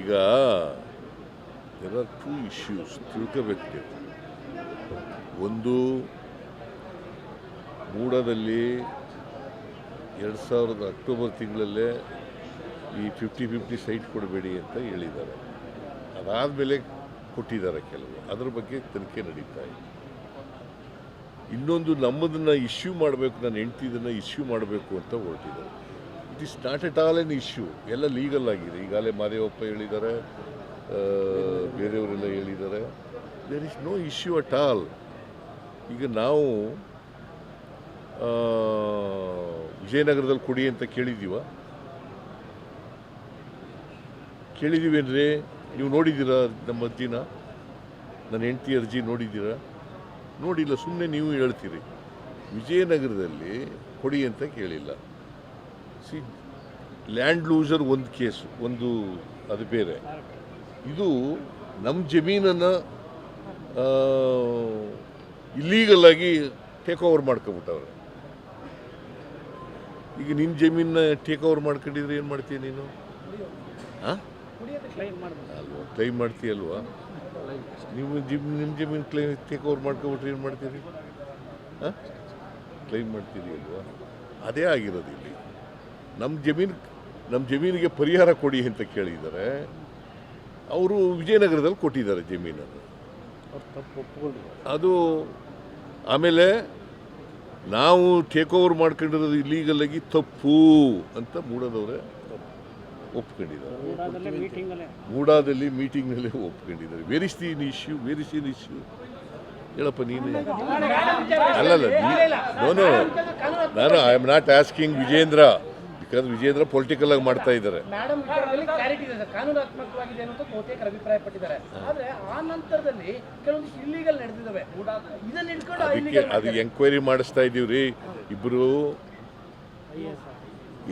ಈಗ there are two issues ತಿಳ್ಕೋಬೇಕು. ಒಂದು ಮೂಡದಲ್ಲಿ ಎರಡು ಸಾವಿರದ ಅಕ್ಟೋಬರ್ ತಿಂಗಳಲ್ಲೇ ಈ ಫಿಫ್ಟಿ ಫಿಫ್ಟಿ ಸೈಟ್ ಕೊಡಬೇಡಿ ಅಂತ ಹೇಳಿದ್ದಾರೆ. ಅದಾದಮೇಲೆ ಕೊಟ್ಟಿದ್ದಾರೆ ಕೆಲವು. ಅದ್ರ ಬಗ್ಗೆ ತನಿಖೆ ನಡೀತಾ ಇದೆ. ಇನ್ನೊಂದು ನಮ್ಮದನ್ನು ಇಶ್ಯೂ ಮಾಡಬೇಕು, ನನ್ನ ಹೆಂಡ್ತಿದನ್ನು ಇಶ್ಯೂ ಮಾಡಬೇಕು ಅಂತ ಹೊರಟಿದ್ದಾರೆ. It is not at all an issue ಎಲ್ಲ ಲೀಗಲ್ ಆಗಿದೆ. ಈಗಾಗಲೇ ಮಾದೇವಪ್ಪ ಹೇಳಿದ್ದಾರೆ ಬೇರೆಯವರೆಲ್ಲ ಹೇಳಿದ್ದಾರೆ. There is no issue at all ಈಗ ನಾವು ವಿಜಯನಗರದಲ್ಲಿ ಕೊಡಿ ಅಂತ ಕೇಳಿದ್ದೀವ. ಕೇಳಿದ್ದೀವೇನ್ರಿ? ನೀವು ನೋಡಿದ್ದೀರಾ ನಮ್ಮ ಅರ್ಜಿನ? ನನ್ನ ಹೆಂಡತಿ ಅರ್ಜಿ ನೋಡಿದ್ದೀರಾ? ನೋಡಿಲ್ಲ ಸುಮ್ಮನೆ ನೀವು ಹೇಳ್ತೀರಿ. ವಿಜಯನಗರದಲ್ಲಿ ಕೊಡಿ ಅಂತ ಕೇಳಿಲ್ಲ. ಸಿ ಲ್ಯಾಂಡ್ ಲೂಸರ್ ಒಂದು ಕೇಸು ಒಂದು ಅದು ಬೇರೆ. ಇದು ನಮ್ಮ ಜಮೀನನ್ನು ಇಲ್ಲೀಗಲಾಗಿ ಟೇಕ್ ಓವರ್ ಮಾಡ್ಕೊಬಿಟ್ಟವ್ರೆ ಈಗ ನಿನ್ನ ಜಮೀನ ಟೇಕ್ ಓವರ್ ಮಾಡ್ಕೊಂಡಿದ್ರೆ ಏನು ಮಾಡ್ತೀಯ ನೀನು? ಹಾಂ ಅಲ್ವಾ ಕ್ಲೈಮ್ ಮಾಡ್ತೀಯಲ್ವಾ? ನೀವು ಜಿಮ್ ನಿಮ್ಮ ಜಿಮ್ಮಿನ ಕ್ಲೈಮ್ ಟೇಕ್ ಓವರ್ ಮಾಡ್ಕೊಬಿಟ್ರೆ ಏನು ಮಾಡ್ತೀರಿ? ಹಾಂ? ಕ್ಲೈಮ್ ಮಾಡ್ತೀರಿ ಅಲ್ವಾ? ಅದೇ ಆಗಿರೋದು ಇಲ್ಲಿ. ನಮ್ಮ ಜಮೀನು ನಮ್ಮ ಜಮೀನಿಗೆ ಪರಿಹಾರ ಕೊಡಿ ಅಂತ ಕೇಳಿದ್ದಾರೆ ಅವರು ವಿಜಯನಗರದಲ್ಲಿ ಕೊಟ್ಟಿದ್ದಾರೆ ಜಮೀನನ್ನು. ಅದು ಆಮೇಲೆ ನಾವು ಟೇಕ್ ಓವರ್ ಮಾಡ್ಕೊಂಡಿರೋದು ಇಲ್ಲೀಗಲ್ ಆಗಿ ತಪ್ಪು ಅಂತ ಮೂಡೋದವ್ರೆ ಒಪ್ಕೊಂಡಿದ್ದಾರೆ. ಮೂಡಾದಲ್ಲಿ ಮೀಟಿಂಗ್ನಲ್ಲೇ ಒಪ್ಕೊಂಡಿದ್ದಾರೆ. ವೇರಿಸ್ತಿ ಇನ್ ಇಶ್ಯೂ ವೇರಿಸ್ತಿ ಇನ್ ಇಶ್ಯೂ ಹೇಳಪ್ಪ ನೀನು ಅಲ್ಲಲ್ಲ ನೋ ನೋ ನಾನು I am not asking Vijendra. Because Vijendra political ಆಗಿ ಮಾಡ್ತಾ ಇದ್ದಾರೆ. ಅದಕ್ಕೆ ಇಲ್ಲಿಗಲ್ ಅದು ಎಂಕ್ವೈರಿ ಮಾಡಿಸ್ತಾ ಇದ್ದೀವಿ ರೀ ಇಬ್ಬರು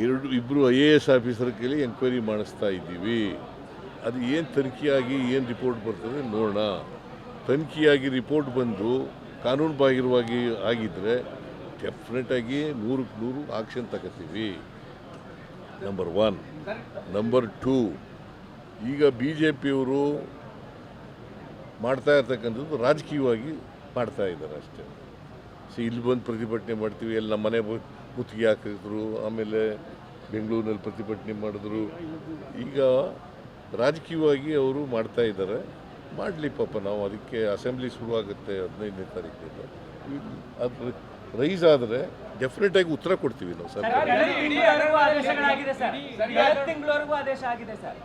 ಎರಡು ಇಬ್ಬರು ಐ ಎ ಎಸ್ ಆಫೀಸರ್ ಕೈಲಿ ಎಂಕ್ವೈರಿ ಮಾಡಿಸ್ತಾ ಇದ್ದೀವಿ. ಅದು ಏನು ತನಿಖೆಯಾಗಿ, ಏನು ರಿಪೋರ್ಟ್ ಬರ್ತದೆ ನೋಡೋಣ. ತನಿಖೆಯಾಗಿ ರಿಪೋರ್ಟ್ ಬಂದು ಕಾನೂನು ಬಾಹಿರವಾಗಿ ಆಗಿದ್ದರೆ ಡೆಫಿನೆಟಾಗಿ ನೂರಕ್ಕೆ ನೂರು ಆಕ್ಷನ್ ತಗೋತೀವಿ. ನಂಬರ್ ಒನ್ ನಂಬರ್ ಟೂ ಈಗ ಬಿ ಜೆ ಪಿಯವರು ಮಾಡ್ತಾ ಇರ್ತಕ್ಕಂಥದ್ದು ರಾಜಕೀಯವಾಗಿ ಮಾಡ್ತಾ ಇದ್ದಾರೆ ಅಷ್ಟೇ. ಸೊ ಇಲ್ಲಿ ಬಂದು ಪ್ರತಿಭಟನೆ ಮಾಡ್ತೀವಿ. ಎಲ್ಲ ನಮ್ಮ ಮನೆ ಮುತ್ತಿಗೆ ಹಾಕಿದ್ರು. ಆಮೇಲೆ ಬೆಂಗಳೂರಿನಲ್ಲಿ ಪ್ರತಿಭಟನೆ ಮಾಡಿದ್ರು. ಈಗ ರಾಜಕೀಯವಾಗಿ ಅವರು ಮಾಡ್ತಾ ಇದ್ದಾರೆ. ಮಾಡಲಿ ಪಾಪ ನಾವು. ಅದಕ್ಕೆ ಅಸೆಂಬ್ಲಿ ಶುರುವಾಗುತ್ತೆ ಹದಿನೈದನೇ ತಾರೀಕಿಂದ. ಅದು ರೈಸ್ ಆದರೆ ಡೆಫಿನೆಟಾಗಿ ಉತ್ತರ ಕೊಡ್ತೀವಿ ನಾವು ಸರ್ ತಿಂಗಳವರೆಗೂ ಆದೇಶ ಆಗಿದೆ ಸರ್.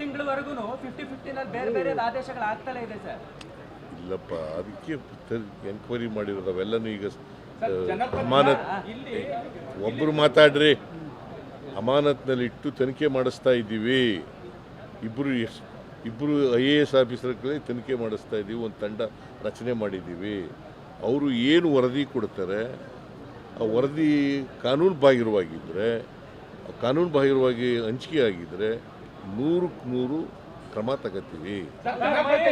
ತಿಂಗಳವರೆಗೂ ಫಿಫ್ಟಿ ಫಿಫ್ಟಿನಲ್ಲಿ ಬೇರೆ ಬೇರೆ ಆದೇಶಗಳು ಆಗ್ತಲೇ ಇದೆ ಸರ್. ಇಲ್ಲಪ್ಪ ಅದಕ್ಕೆ ಎನ್ಕ್ವೈರಿ ಮಾಡಿರೋದು ಅವೆಲ್ಲನೂ ಈಗ ಅಮಾನತ್ ಒಬ್ಬರು ಮಾತಾಡ್ರಿ. ಅಮಾನತ್ನಲ್ಲಿ ಇಟ್ಟು ತನಿಖೆ ಮಾಡಿಸ್ತಾ ಇದ್ದೀವಿ. ಇಬ್ಬರು ಇಬ್ಬರು ಐ ಎ ಎಸ್ ಆಫೀಸರ್ಗಳೇ ತನಿಖೆ ಮಾಡಿಸ್ತಾ ಇದ್ದೀವಿ ಒಂದು ತಂಡ ರಚನೆ ಮಾಡಿದ್ದೀವಿ. ಅವರು ಏನು ವರದಿ ಕೊಡ್ತಾರೆ ಆ ವರದಿ ಕಾನೂನು ಬಾಹಿರವಾಗಿದ್ದರೆ ಕಾನೂನು ಬಾಹಿರವಾಗಿ ಹಂಚಿಕೆ ಆಗಿದ್ದರೆ ನೂರಕ್ಕೆ ನೂರು ಕ್ರಮ ತಗೋತೀವಿ.